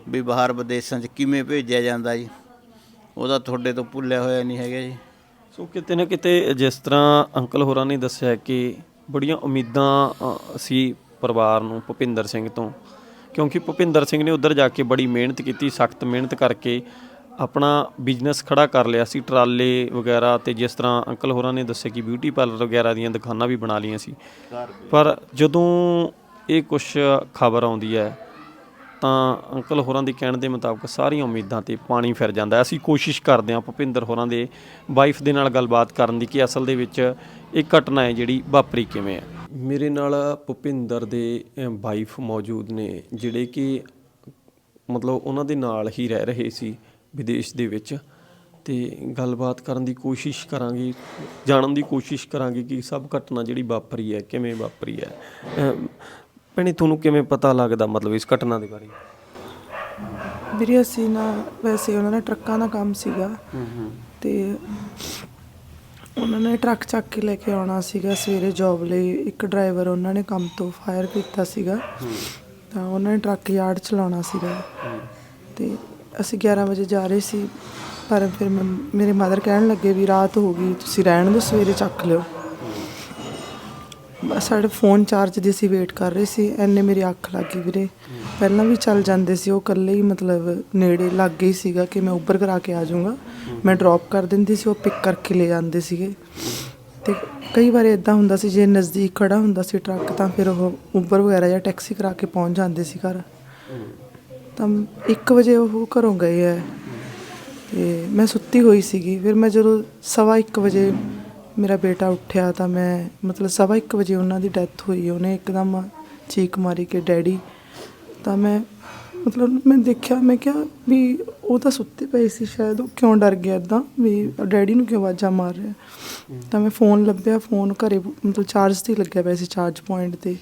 ਵੀ ਬਾਹਰ ਵਿਦੇਸ਼ਾਂ 'ਚ ਕਿਵੇਂ ਭੇਜਿਆ ਜਾਂਦਾ ਜੀ। ਉਹਦਾ ਤੁਹਾਡੇ ਤੋਂ ਭੁੱਲਿਆ ਹੋਇਆ ਨਹੀਂ ਹੈਗਾ ਜੀ। ਸੋ ਕਿਤੇ ਨਾ ਕਿਤੇ ਜਿਸ ਤਰ੍ਹਾਂ ਅੰਕਲ ਹੋਰਾਂ ਨੇ ਦੱਸਿਆ ਕਿ ਬੜੀਆਂ ਉਮੀਦਾਂ ਸੀ ਪਰਿਵਾਰ ਨੂੰ ਭੁਪਿੰਦਰ ਸਿੰਘ ਤੋਂ, ਕਿਉਂਕਿ ਭੁਪਿੰਦਰ ਸਿੰਘ ਨੇ ਉੱਧਰ ਜਾ ਕੇ ਬੜੀ ਮਿਹਨਤ ਕੀਤੀ, ਸਖਤ ਮਿਹਨਤ ਕਰਕੇ ਆਪਣਾ ਬਿਜ਼ਨਸ ਖੜਾ ਕਰ ਲਿਆ ਸੀ, ਟਰਾਲੇ ਵਗੈਰਾ ਤੇ ਜਿਸ ਤਰ੍ਹਾਂ ਅੰਕਲ ਹੋਰਾਂ ਨੇ ਦੱਸਿਆ ਕਿ ਬਿਊਟੀ ਪਾਰਲਰ ਵਗੈਰਾ ਦੀਆਂ ਦੁਕਾਨਾਂ ਵੀ ਬਣਾ ਲਈਆਂ ਸੀ। ਪਰ ਜਦੋਂ ਇਹ ਕੁਝ ਖਬਰ ਆਉਂਦੀ ਹੈ, ਤਾਂ ਅੰਕਲ ਹੋਰਾਂ ਦੇ ਕਹਿਣ ਦੇ ਮੁਤਾਬਕ ਸਾਰੀਆਂ ਉਮੀਦਾਂ ਤੇ ਪਾਣੀ ਫਿਰ ਜਾਂਦਾ। ਅਸੀਂ ਕੋਸ਼ਿਸ਼ ਕਰਦੇ ਹਾਂ ਭੁਪਿੰਦਰ ਹੋਰਾਂ ਦੇ ਵਾਈਫ ਦੇ ਨਾਲ ਗੱਲਬਾਤ ਕਰਨ ਦੀ ਕਿ ਅਸਲ ਦੇ ਵਿੱਚ ਇਹ ਘਟਨਾ ਹੈ ਜਿਹੜੀ ਵਾਪਰੀ ਕਿਵੇਂ ਹੈ। ਮੇਰੇ ਨਾਲ ਭੁਪਿੰਦਰ ਦੇ ਵਾਈਫ ਮੌਜੂਦ ਨੇ, ਜਿਹੜੇ ਕਿ ਮਤਲਬ ਉਹਨਾਂ ਦੇ ਨਾਲ ਹੀ ਰਹਿ ਰਹੇ ਸੀ। ਵਿਦੇਸ਼ ਦੇ ਵਿੱਚ ਤੇ ਗੱਲਬਾਤ ਕਰਨ ਦੀ ਕੋਸ਼ਿਸ਼ ਕਰਾਂਗੇ ਜਾਣਨ ਦੀ ਕੋਸ਼ਿਸ਼ ਕਰਾਂਗੇ ਕਿ ਸਭ ਘਟਨਾ ਜਿਹੜੀ ਵਾਪਰੀ ਹੈ ਕਿਵੇਂ ਵਾਪਰੀ ਹੈ। ਭੈਣੇ ਤੁਹਾਨੂੰ ਕਿਵੇਂ ਪਤਾ ਲੱਗਦਾ ਮਤਲਬ ਇਸ ਘਟਨਾ ਦੇ ਬਾਰੇ? ਵੀਰੇ ਅਸੀਂ ਨਾ ਵੈਸੇ ਉਹਨਾਂ ਦਾ ਟਰੱਕਾਂ ਦਾ ਕੰਮ ਸੀਗਾ ਤੇ ਉਹਨਾਂ ਨੇ ਟਰੱਕ ਚੱਕ ਕੇ ਲੈ ਕੇ ਆਉਣਾ ਸੀਗਾ ਸਵੇਰੇ ਜੌਬ ਲਈ। ਇੱਕ ਡਰਾਈਵਰ ਉਹਨਾਂ ਨੇ ਕੰਮ ਤੋਂ ਫਾਇਰ ਕੀਤਾ ਸੀਗਾ। ਤਾਂ ਉਹਨਾਂ ਨੇ ਟਰੱਕ ਯਾਰਡ ਚਲਾਉਣਾ ਸੀਗਾ। ਤੇ ਅਸੀਂ 11 ਵਜੇ ਜਾ ਰਹੇ ਸੀ, ਪਰ ਫਿਰ ਮੈਂ- ਮੇਰੇ ਮਦਰ ਕਹਿਣ ਲੱਗੇ ਵੀ ਰਾਤ ਹੋ ਗਈ, ਤੁਸੀਂ ਰਹਿਣ ਦਿਓ, ਸਵੇਰੇ ਚੱਕ ਲਿਓ। ਬਸ ਸਾਡੇ ਫੋਨ ਚਾਰਜ ਦੀ ਅਸੀਂ ਵੇਟ ਕਰ ਰਹੇ ਸੀ ਐਨੇ ਮੇਰੀ ਅੱਖ ਲੱਗ ਗਈ ਵੀਰੇ। ਪਹਿਲਾਂ ਵੀ ਚੱਲ ਜਾਂਦੇ ਸੀ, ਉਹ ਇਕੱਲੇ ਹੀ ਮਤਲਬ ਨੇੜੇ ਲੱਗ ਗਈ ਸੀਗਾ ਕਿ ਮੈਂ ਉੱਪਰ ਕਰਾ ਕੇ ਆ ਜਾਊਂਗਾ। ਮੈਂ ਡ੍ਰੌਪ ਕਰ ਦਿੰਦੀ ਸੀ, ਉਹ ਪਿਕ ਕਰਕੇ ਲੈ ਜਾਂਦੇ ਸੀਗੇ। ਤੇ ਕਈ ਵਾਰ ਇਦਾਂ ਹੁੰਦਾ ਸੀ, ਜੇ ਨਜ਼ਦੀਕ ਖੜਾ ਹੁੰਦਾ ਸੀ ਟਰੱਕ ਤਾਂ ਫਿਰ ਉਹ ਉਬਰ ਵਗੈਰਾ ਜਾਂ ਟੈਕਸੀ ਕਰਾ ਕੇ ਪਹੁੰਚ ਜਾਂਦੇ ਸੀ ਘਰ। ਤਾਂ 1 ਵਜੇ ਉਹ ਘਰੋਂ ਗਏ ਹੈ। ਤੇ ਮੈਂ ਸੁੱਤੀ ਹੋਈ ਸੀਗੀ। ਫਿਰ ਮੈਂ ਜਦੋਂ ਸਵਾ 1 ਵਜੇ ਮੇਰਾ ਬੇਟਾ ਉੱਠਿਆ ਤਾਂ ਮੈਂ ਮਤਲਬ ਸਵਾ 1 ਵਜੇ ਉਹਨਾਂ ਦੀ ਡੈਥ ਹੋਈ। ਉਹਨੇ ਇੱਕਦਮ ਚੀਕ ਮਾਰੀ ਕਿ, ਡੈਡੀ। ਤਾਂ ਮੈਂ ਮਤਲਬ ਮੈਂ ਦੇਖਿਆ, ਮੈਂ ਕਿਹਾ ਵੀ ਉਹ ਤਾਂ ਸੁੱਤੇ ਪਏ ਸੀ, ਸ਼ਾਇਦ ਉਹ ਕਿਉਂ ਡਰ ਗਿਆ ਇਦਾਂ ਵੀ ਡੈਡੀ ਨੂੰ ਕਿਉਂ ਆਵਾਜ਼ਾਂ ਮਾਰ ਰਿਹਾ। ਤਾਂ ਮੈਂ ਫੋਨ ਲੱਭਿਆ, ਫੋਨ ਘਰੇ ਮਤਲਬ ਚਾਰਜ ਤੇ ਹੀ ਲੱਗਿਆ ਪਿਆ ਸੀ ਚਾਰਜ ਪੁਆਇੰਟ ਤੇ।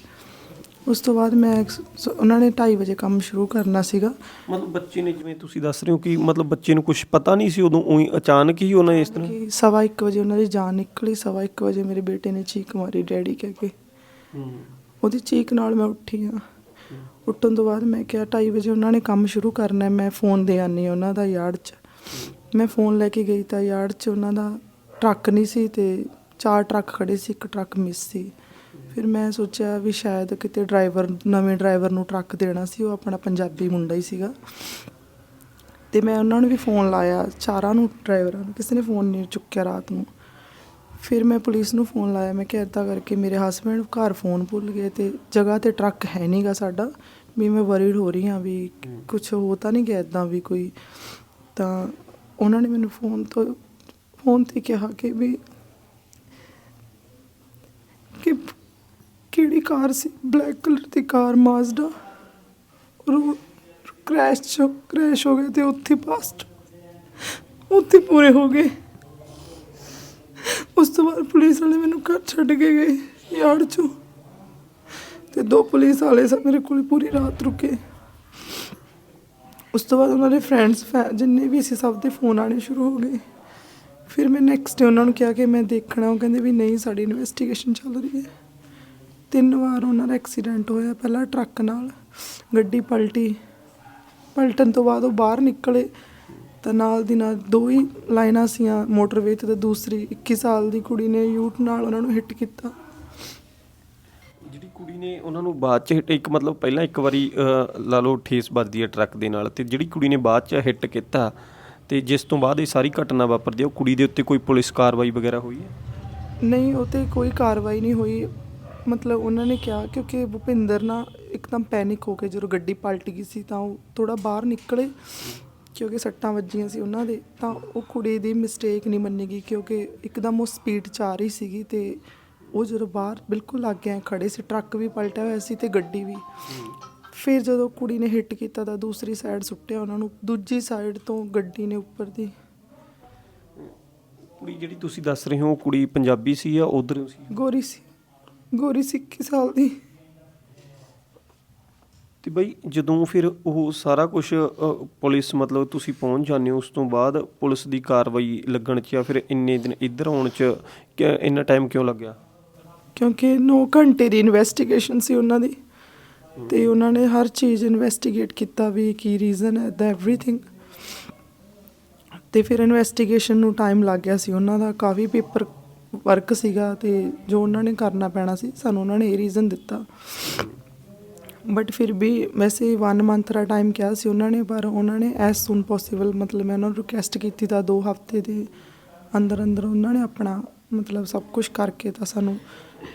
ਉਸ ਤੋਂ ਬਾਅਦ ਮੈਂ ਸ- ਉਹਨਾਂ ਨੇ 2:30 ਵਜੇ ਕੰਮ ਸ਼ੁਰੂ ਕਰਨਾ ਸੀਗਾ। ਮਤਲਬ ਬੱਚੇ ਨੇ ਜਿਵੇਂ ਤੁਸੀਂ ਦੱਸ ਰਹੇ ਹੋ ਕਿ ਮਤਲਬ ਬੱਚੇ ਨੂੰ ਕੁਝ ਪਤਾ ਨਹੀਂ ਸੀ ਉਦੋਂ ਉਹੀ ਅਚਾਨਕ ਹੀ ਉਹਨਾਂ ਨੇ ਇਸ ਤਰ੍ਹਾਂ ਕਿ ਸਵਾ 1 ਵਜੇ ਉਹਨਾਂ ਦੀ ਜਾਨ ਨਿਕਲੀ ਸਵਾ 1 ਵਜੇ ਮੇਰੇ ਬੇਟੇ ਨੇ ਚੀਕ ਮਾਰੀ ਡੈਡੀ ਕਹਿ ਕੇ। ਉਹਦੀ ਚੀਕ ਨਾਲ ਮੈਂ ਉੱਠੀ ਆ ਉੱਠਣ ਤੋਂ ਬਾਅਦ ਮੈਂ ਕਿਹਾ 2:30 ਵਜੇ ਉਹਨਾਂ ਨੇ ਕੰਮ ਸ਼ੁਰੂ ਕਰਨਾ ਹੈ, ਮੈਂ ਫੋਨ ਦੇ ਆਨੀ ਉਹਨਾਂ ਦਾ ਯਾਰਡ 'ਚ। ਮੈਂ ਫੋਨ ਲੈ ਕੇ ਗਈ ਤਾਂ ਯਾਰਡ 'ਚ ਉਹਨਾਂ ਦਾ ਟਰੱਕ ਨਹੀਂ ਸੀ ਤੇ ਚਾਰ ਟਰੱਕ ਖੜੇ ਸੀ ਇੱਕ ਟਰੱਕ ਮਿਸ ਸੀ। ਫਿਰ ਮੈਂ ਸੋਚਿਆ ਵੀ ਸ਼ਾਇਦ ਕਿਤੇ ਡਰਾਈਵਰ ਨਵੇਂ ਡਰਾਈਵਰ ਨੂੰ ਟਰੱਕ ਦੇਣਾ ਸੀ ਉਹ ਆਪਣਾ ਪੰਜਾਬੀ ਮੁੰਡਾ ਹੀ ਸੀਗਾ। ਤੇ ਮੈਂ ਉਹਨਾਂ ਨੂੰ ਵੀ ਫੋਨ ਲਾਇਆ ਚਾਰਾਂ ਨੂੰ ਡਰਾਈਵਰਾਂ ਨੂੰ ਕਿਸੇ ਨੇ ਫੋਨ ਨਹੀਂ ਚੁੱਕਿਆ ਰਾਤ ਨੂੰ। ਫਿਰ ਮੈਂ ਪੁਲਿਸ ਨੂੰ ਫੋਨ ਲਾਇਆ ਮੈਂ ਕਿਹਾ ਇੱਦਾਂ ਕਰਕੇ ਮੇਰੇ ਹਸਬੰਡ ਘਰ ਫੋਨ ਭੁੱਲ ਗਏ ਤੇ ਜਗ੍ਹਾ ਤੇ ਟਰੱਕ ਹੈ ਨਹੀਂਗਾ ਸਾਡਾ ਵੀ ਮੈਂ ਵਰੀਡ ਹੋ ਰਹੀ ਹਾਂ ਵੀ ਕੁਝ ਹੋ ਤਾਂ ਨਹੀਂ ਗਿਆ ਇਦਾਂ ਵੀ ਕੋਈ। ਤਾਂ ਉਹਨਾਂ ਨੇ ਮੈਨੂੰ ਫੋਨ ਤੋਂ ਫੋਨ ਤੇ ਕਿਹਾ ਕਿ ਵੀ ਕਿ ਕਿਹੜੀ ਕਾਰ ਸੀ? ਬਲੈਕ ਕਲਰ ਦੀ ਕਾਰ ਮਾਜ਼ਡਾ ਉਹ ਕ੍ਰੈਸ਼ ਚ ਕ੍ਰੈਸ਼ ਹੋ ਗਿਆ ਤੇ ਉੱਥੇ ਪਾਸਟ ਉੱਥੇ ਪੂਰੇ ਹੋ ਗਏ। ਉਸ ਤੋਂ ਬਾਅਦ ਪੁਲਿਸ ਵਾਲੇ ਮੈਨੂੰ ਘਰ ਛੱਡ ਕੇ ਗਏ ਯਾਰਡ ਚੋਂ। ਤੇ ਦੋ ਪੁਲਿਸ ਵਾਲੇ ਸਾ ਮੇਰੇ ਕੋਲ ਪੂਰੀ ਰਾਤ ਰੁਕੇ। ਉਸ ਤੋਂ ਬਾਅਦ ਉਹਨਾਂ ਦੇ ਫਰੈਂਡਸ ਜਿੰਨੇ ਵੀ ਸੀ ਸਭ ਦੇ ਫੋਨ ਆਣੇ ਸ਼ੁਰੂ ਹੋ ਗਏ। ਫਿਰ ਮੈਂ ਨੈਕਸਟ ਡੇ ਉਹਨਾਂ ਨੂੰ ਕਿਹਾ ਕਿ ਮੈਂ ਦੇਖਣਾ। ਉਹ ਕਹਿੰਦੇ ਵੀ ਨਹੀਂ, ਸਾਡੀ ਇਨਵੈਸਟੀਗੇਸ਼ਨ ਚੱਲ ਰਹੀ ਹੈ। ਤਿੰਨ ਵਾਰ ਉਹਨਾਂ ਦਾ ਐਕਸੀਡੈਂਟ ਹੋਇਆ ਪਹਿਲਾਂ ਟਰੱਕ ਨਾਲ ਗੱਡੀ ਪਲਟੀ। ਪਲਟਣ ਤੋਂ ਬਾਅਦ ਉਹ ਬਾਹਰ ਨਿਕਲੇ ਤਾਂ ਨਾਲ ਦੀ ਨਾਲ ਦੋ ਹੀ ਲਾਈਨਾਂ ਸੀਆਂ ਮੋਟਰਵੇ ਤੇ ਤੇ ਦੂਸਰੀ 21 ਸਾਲ ਦੀ ਕੁੜੀ ਨੇ ਯੂਟ ਨਾਲ ਉਹਨਾਂ ਨੂੰ ਹਿੱਟ ਕੀਤਾ। ਜਿਹੜੀ ਕੁੜੀ ਨੇ ਉਹਨਾਂ ਨੂੰ ਬਾਅਦ ਚ ਹਿੱਟ ਇੱਕ ਮਤਲਬ ਪਹਿਲਾਂ ਇੱਕ ਵਾਰੀ ਲਾ ਲਓ ਠੇਸ ਵੱਜਦੀ ਹੈ ਟਰੱਕ ਦੇ ਨਾਲ ਤੇ ਜਿਹੜੀ ਕੁੜੀ ਨੇ ਬਾਅਦ ਚ ਹਿੱਟ ਕੀਤਾ ਤੇ ਜਿਸ ਤੋਂ ਬਾਅਦ ਇਹ ਸਾਰੀ ਘਟਨਾ ਵਾਪਰਦੀ ਹੈ ਉਹ ਕੁੜੀ ਦੇ ਉੱਤੇ ਕੋਈ ਪੁਲਿਸ ਕਾਰਵਾਈ ਵਗੈਰਾ ਹੋਈ ਹੈ? ਨਹੀਂ ਉਹ ਤੇ ਕੋਈ ਕਾਰਵਾਈ ਨਹੀਂ ਹੋਈ। ਮਤਲਬ ਉਹਨਾਂ ਨੇ ਕਿਹਾ ਕਿਉਂਕਿ ਭੁਪਿੰਦਰ ਨਾ ਇੱਕਦਮ ਪੈਨਿਕ ਹੋ ਕੇ ਜਦੋਂ ਗੱਡੀ ਪਲਟ ਗਈ ਸੀ ਤਾਂ ਉਹ ਥੋੜਾ ਬਾਹਰ ਨਿਕਲੇ ਕਿਉਂਕਿ ਸੱਟਾਂ ਵੱਜੀਆਂ ਸੀ ਉਹਨਾਂ ਦੇ ਤਾਂ ਉਹ ਕੁੜੀ ਦੀ ਮਿਸਟੇਕ ਨਹੀਂ ਮੰਨੀ ਗਈ ਕਿਉਂਕਿ ਇੱਕਦਮ ਉਹ ਸਪੀਡ 'ਚ ਆ ਰਹੀ ਸੀਗੀ ਤੇ ਉਹ ਜਦੋਂ ਬਾਹਰ ਬਿਲਕੁਲ ਲੱਗ ਗਿਆ ਖੜੇ ਸੀ ਟਰੱਕ ਵੀ ਪਲਟਿਆ ਹੋਇਆ ਸੀ ਤੇ ਗੱਡੀ ਵੀ। ਫਿਰ ਜਦੋਂ ਕੁੜੀ ਨੇ ਹਿੱਟ ਕੀਤਾ ਤਾਂ ਦੂਸਰੀ ਸਾਈਡ ਸੁੱਟਿਆ ਉਹਨਾਂ ਨੂੰ ਦੂਜੀ ਸਾਈਡ ਤੋਂ ਗੱਡੀ ਨੇ ਉੱਪਰ ਦੀ। ਕੁੜੀ ਜਿਹੜੀ ਤੁਸੀਂ ਦੱਸ ਰਹੇ ਹੋ ਉਹ ਕੁੜੀ ਪੰਜਾਬੀ ਸੀ ਜਾਂ ਉਧਰ ਸੀ? ਗੋਰੀ ਸੀ। ਗੋਰੀ ਸੀ 21 ਸਾਲ ਦੀ। ਤੇ ਬਈ ਜਦੋਂ ਫਿਰ ਉਹ ਸਾਰਾ ਕੁਝ ਪੁਲਿਸ ਮਤਲਬ ਤੁਸੀਂ ਪਹੁੰਚ ਜਾਂਦੇ ਹੋ ਉਸ ਤੋਂ ਬਾਅਦ ਪੁਲਿਸ ਦੀ ਕਾਰਵਾਈ ਲੱਗਣ ਚ ਜਾਂ ਫਿਰ ਇੰਨੇ ਦਿਨ ਇੱਧਰ ਆਉਣ ਚ ਕਿ ਇੰਨਾ ਟਾਈਮ ਕਿਉਂ ਲੱਗਿਆ? ਕਿਉਂਕਿ 9 ਘੰਟੇ ਦੀ ਇਨਵੈਸਟੀਗੇਸ਼ਨ ਸੀ ਉਹਨਾਂ ਦੀ। ਤੇ ਉਹਨਾਂ ਨੇ ਹਰ ਚੀਜ਼ ਇਨਵੈਸਟੀਗੇਟ ਕੀਤਾ ਵੀ ਕੀ ਰੀਜ਼ਨ ਹੈ ਦਾ ਐਵਰੀਥਿੰਗ ਤੇ ਫਿਰ ਇਨਵੈਸਟੀਗੇਸ਼ਨ ਨੂੰ ਟਾਈਮ ਲੱਗ ਗਿਆ ਸੀ ਉਹਨਾਂ ਦਾ। ਕਾਫੀ ਪੇਪਰ ਵਰਕ ਸੀਗਾ ਤੇ ਜੋ ਉਹਨਾਂ ਨੇ ਕਰਨਾ ਪੈਣਾ ਸੀ, ਸਾਨੂੰ ਉਹਨਾਂ ਨੇ ਇਹ ਰੀਜ਼ਨ ਦਿੱਤਾ। ਬਟ ਫਿਰ ਵੀ ਵੈਸੇ 1 ਮੰਥ ਦਾ ਟਾਈਮ ਕਿਹਾ ਸੀ ਉਹਨਾਂ ਨੇ, ਪਰ ਉਹਨਾਂ ਨੇ ਐਸ ਸੂਨ ਪੋਸੀਬਲ ਮਤਲਬ ਮੈਂ ਉਹਨਾਂ ਨੂੰ ਰਿਕੁਐਸਟ ਕੀਤੀ ਤਾਂ 2 ਹਫ਼ਤੇ ਦੇ ਅੰਦਰ ਅੰਦਰ ਉਹਨਾਂ ਨੇ ਆਪਣਾ ਮਤਲਬ ਸਭ ਕੁਝ ਕਰਕੇ ਤਾਂ ਸਾਨੂੰ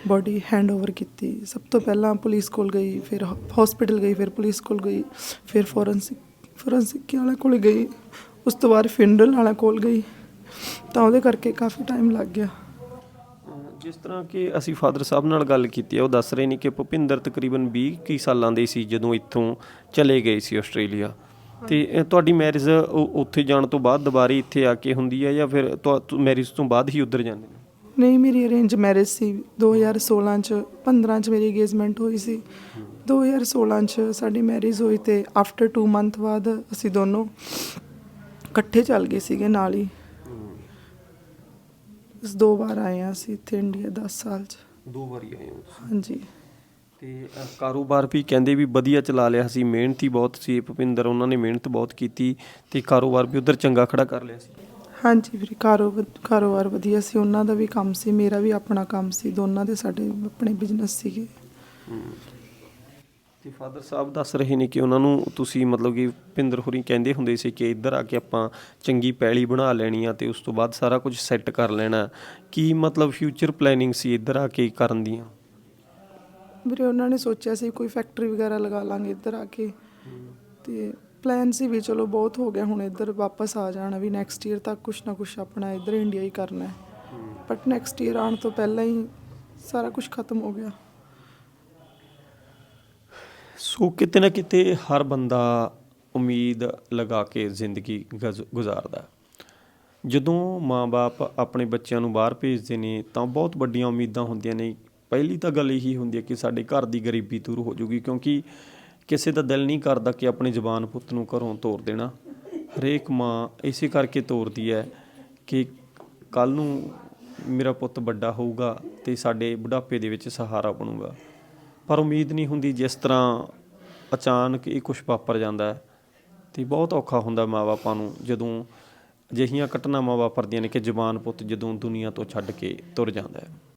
ਬੋਡੀ ਹੈਂਡਓਵਰ ਕੀਤੀ। ਸਭ ਤੋਂ ਪਹਿਲਾਂ ਪੁਲਿਸ ਕੋਲ ਗਈ, ਫਿਰ ਹਸਪੀਟਲ ਗਈ, ਫਿਰ ਪੁਲਿਸ ਕੋਲ ਗਈ, ਫਿਰ ਫੋਰੈਂਸਿਕ ਫੋਰੈਂਸਿਕ ਵਾਲੇ ਕੋਲ ਗਈ, ਉਸ ਤੋਂ ਬਾਅਦ ਫਿੰਡਲ ਵਾਲੇ ਕੋਲ ਗਈ। ਤਾਂ ਉਹਦੇ ਕਰਕੇ ਕਾਫੀ ਟਾਈਮ ਲੱਗ ਗਿਆ। ਜਿਸ ਤਰ੍ਹਾਂ ਕਿ ਅਸੀਂ ਫਾਦਰ ਸਾਹਿਬ ਨਾਲ ਗੱਲ ਕੀਤੀ ਹੈ ਉਹ ਦੱਸ ਰਹੇ ਨੇ ਕਿ ਭੁਪਿੰਦਰ ਤਕਰੀਬਨ 20 ਕੀ ਸਾਲਾਂ ਦੇ ਸੀ ਜਦੋਂ ਇੱਥੋਂ ਚਲੇ ਗਏ ਸੀ ਆਸਟ੍ਰੇਲੀਆ। ਤੇ ਅ, ਤੁਹਾਡੀ ਮੈਰਿਜ ਉੱਥੇ ਜਾਣ ਤੋਂ ਬਾਅਦ ਦੁਬਾਰੇ ਇੱਥੇ ਆ ਕੇ ਹੁੰਦੀ ਹੈ ਜਾਂ ਫਿਰ ਮੈਰਿਜ ਤੋਂ ਬਾਅਦ ਹੀ ਉੱਧਰ ਜਾਂਦੇ ਨੇ? ਨਹੀਂ ਮੇਰੀ ਅਰੇਂਜ ਮੈਰਿਜ ਸੀ 2016 ਚ 15 ਚ ਮੇਰੀ ਅਗੇਜਮੈਂਟ ਹੋਈ ਸੀ। 2016 ਚ ਸਾਡੀ ਮੈਰਿਜ ਹੋਈ ਤੇ ਆਫਟਰ 2 ਮੰਥ ਬਾਅਦ ਅਸੀਂ ਦੋਨੋਂ ਇਕੱਠੇ ਚੱਲ ਗਏ ਸੀਗੇ ਨਾਲ ਹੀ। ਇਸ ਦੋ ਵਾਰ ਆਏ ਹਾਂ ਅਸੀਂ ਇੱਥੇ ਇੰਡੀਆ 10 ਸਾਲ ਚ। ਦੋ ਵਾਰੀ ਆਏ ਹੋ ਹਾਂਜੀ। ਤੇ ਅ, ਕਾਰੋਬਾਰ ਵੀ ਕਹਿੰਦੇ ਵੀ ਵਧੀਆ ਚਲਾ ਲਿਆ ਸੀ ਮਿਹਨਤੀ ਬਹੁਤ ਸੀ ਭੁਪਿੰਦਰ ਉਹਨਾਂ ਨੇ ਮਿਹਨਤ ਬਹੁਤ ਕੀਤੀ ਤੇ ਕਾਰੋਬਾਰ ਵੀ ਉਧਰ ਚੰਗਾ ਖੜਾ ਕਰ ਲਿਆ ਸੀ। ਹਾਂਜੀ ਵੀਰੇ ਕਾਰੋ ਕਾਰੋਬਾਰ ਵਧੀਆ ਸੀ ਉਹਨਾਂ ਦਾ ਵੀ ਕੰਮ ਸੀ ਮੇਰਾ ਵੀ ਆਪਣਾ ਕੰਮ ਸੀ ਦੋਨਾਂ ਦੇ ਸਾਡੇ ਆਪਣੇ ਬਿਜ਼ਨਸ ਸੀਗੇ। ਤੇ ਫਾਦਰ ਸਾਹਿਬ ਦੱਸ ਰਹੇ ਨੇ ਕਿ ਉਹਨਾਂ ਨੂੰ ਤੁਸੀਂ ਮਤਲਬ ਕਿ ਭਿੰਦਰ ਹੋਰੀ ਕਹਿੰਦੇ ਹੁੰਦੇ ਸੀ ਕਿ ਇੱਧਰ ਆ ਕੇ ਆਪਾਂ ਚੰਗੀ ਪੈਲੀ ਬਣਾ ਲੈਣੀ ਆ ਤੇ ਉਸ ਤੋਂ ਬਾਅਦ ਸਾਰਾ ਕੁਝ ਸੈੱਟ ਕਰ ਲੈਣਾ। ਕੀ ਮਤਲਬ ਫਿਊਚਰ ਪਲੈਨਿੰਗ ਸੀ ਇੱਧਰ ਆ ਕੇ ਕਰਨ ਦੀਆਂ? ਵੀਰੇ, ਉਹਨਾਂ ਨੇ ਸੋਚਿਆ ਸੀ ਕੋਈ ਫੈਕਟਰੀ ਵਗੈਰਾ ਲਗਾ ਲਾਂਗੇ ਇੱਧਰ ਆ ਕੇ। ਤੇ ਪਲਾਨ ਸੀ ਵੀ ਚਲੋ ਬਹੁਤ ਹੋ ਗਿਆ, ਹੁਣ ਇੱਧਰ ਵਾਪਸ ਆ ਜਾਣਾ ਵੀ ਨੈਕਸਟ ਈਅਰ ਤੱਕ ਕੁਛ ਨਾ ਕੁਛ ਆਪਣਾ ਇੱਧਰ ਇੰਡੀਆ ਹੀ ਕਰਨਾ ਹੈ। ਬਟ ਨੈਕਸਟ ਈਅਰ ਆਉਣ ਤੋਂ ਪਹਿਲਾਂ ਹੀ ਸਾਰਾ ਕੁਝ ਖਤਮ ਹੋ ਗਿਆ। ਸੋ ਕਿਤੇ ਨਾ ਕਿਤੇ ਹਰ ਬੰਦਾ ਉਮੀਦ ਲਗਾ ਕੇ ਜ਼ਿੰਦਗੀ ਗਜ਼- ਗੁਜ਼ਾਰਦਾ ਜਦੋਂ ਮਾਂ-ਬਾਪ ਆਪਣੇ ਬੱਚਿਆਂ ਨੂੰ ਬਾਹਰ ਭੇਜਦੇ ਨੇ ਤਾਂ ਬਹੁਤ ਵੱਡੀਆਂ ਉਮੀਦਾਂ ਹੁੰਦੀਆਂ ਨੇ। ਪਹਿਲੀ ਤਾਂ ਗੱਲ ਇਹੀ ਹੁੰਦੀ ਹੈ ਕਿ ਸਾਡੇ ਘਰ ਦੀ ਗਰੀਬੀ ਦੂਰ ਹੋ ਜਾਊਗੀ ਕਿਉਂਕਿ ਕਿਸੇ ਦਾ ਦਿਲ ਨਹੀਂ ਕਰਦਾ ਕਿ ਆਪਣੇ ਜਵਾਨ ਪੁੱਤ ਨੂੰ ਘਰੋਂ ਤੋਰ ਦੇਣਾ। ਹਰੇਕ ਮਾਂ ਇਸੇ ਕਰਕੇ ਤੋਰਦੀ ਹੈ ਕਿ ਕੱਲ ਨੂੰ ਮੇਰਾ ਪੁੱਤ ਵੱਡਾ ਹੋਊਗਾ ਤੇ ਸਾਡੇ ਬੁਢਾਪੇ ਦੇ ਵਿੱਚ ਸਹਾਰਾ ਬਣੂਗਾ। ਪਰ ਉਮੀਦ ਨਹੀਂ ਹੁੰਦੀ ਜਿਸ ਤਰ੍ਹਾਂ ਅਚਾਨਕ ਇਹ ਕੁਝ ਵਾਪਰ ਜਾਂਦਾ ਹੈ ਤੇ ਬਹੁਤ ਔਖਾ ਹੁੰਦਾ ਮਾਪਿਆਂ ਨੂੰ ਜਦੋਂ ਅਜਿਹੀਆਂ ਘਟਨਾਵਾਂ ਵਾਪਰਦੀਆਂ ਨੇ ਕਿ ਜਵਾਨ ਪੁੱਤ ਜਦੋਂ ਦੁਨੀਆ ਤੋਂ ਛੱਡ ਕੇ ਤੁਰ ਜਾਂਦਾ ਹੈ।